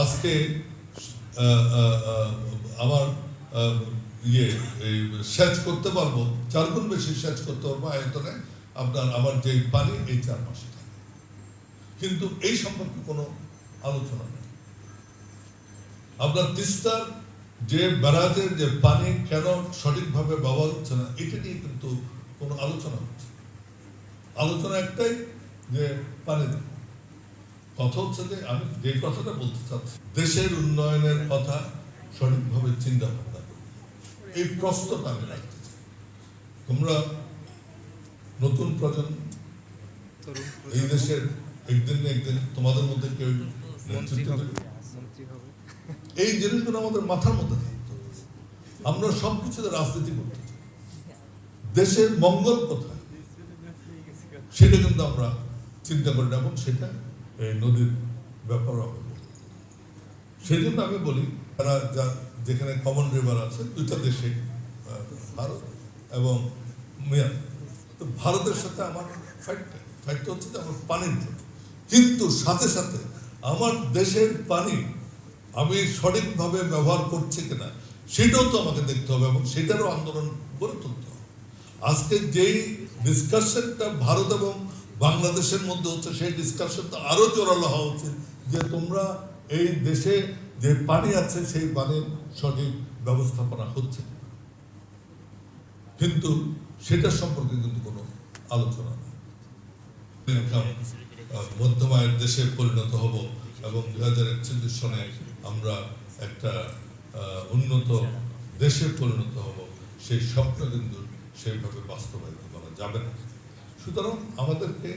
আজকে আমার ইয়ে সেচ করতে পারব চার গুণ বেশি সেচ করতে পারব আয়তনে, আপনার, আমার যে পানি, এই চার মাসে থাকে কিন্তু এই সম্পর্কে কোনো আলোচনা নেই আপনার তিস্তার যে ব্যারাজের যে পানি কেন সঠিকভাবে ব্যবহার হচ্ছে না, এটা নিয়ে কিন্তু কোনো আলোচনা হচ্ছে আলোচনা একটাই যে পানি। কথা হচ্ছে যে আমি যে কথাটা বলতে চাচ্ছি দেশের উন্নয়নের কথা সঠিকভাবে চিন্তা ভাবনা করবে এই প্রশ্নটা আমি রাখতে চাই। তোমরা নতুন প্রজন্ম এই দেশের একদিন না একদিন তোমাদের মধ্যে কেউ নেতৃত্ব দেবে। এই জিনিসগুলো আমাদের মাথার মধ্যে থাকতে আমরা সব কিছুতে রাজনীতি করতে দেশের মঙ্গল কোথায়? সেটা কিন্তু আমরা চিন্তা করি না এবং সেটা এই নদীর ব্যাপার হবে সেই জন্য আমি বলি, তারা যা যেখানে কমন রিভার আছে, দুইটা দেশে ভারত এবং মিয়ান তো ভারতের সাথে আমার ফাইটটা ফাইটটা হচ্ছে আমার পানির কিন্তু সাথে সাথে আমার দেশের পানি আমি সঠিকভাবে ব্যবহার করছি কিনা, সেটাও তো আমাকে দেখতে হবে এবং সেটারও আন্দোলন গড়ে তুলতে হবে। আজকে যেই ডিসকাশনটা ভারত এবং বাংলাদেশের মধ্যে হচ্ছে সেই ডিসকাশনটা আরও জোরালো হওয়া উচিত যে তোমরা এই দেশে যে পানি আছে, সেই পানির সঠিক ব্যবস্থাপনা হচ্ছে কিন্তু সেটা সম্পর্কে কিন্তু কোনো আলোচনা নেই। ইনকাম মধ্যম আয়ের দেশে পরিণত হব এবং দুই হাজার একচল্লিশ সনে আমরা একটা উন্নত দেশে পরিণত হব, সেই স্বপ্ন কিন্তু সেইভাবে বাস্তবায়িত করা যাবে না। সুতরাং আমাদেরকে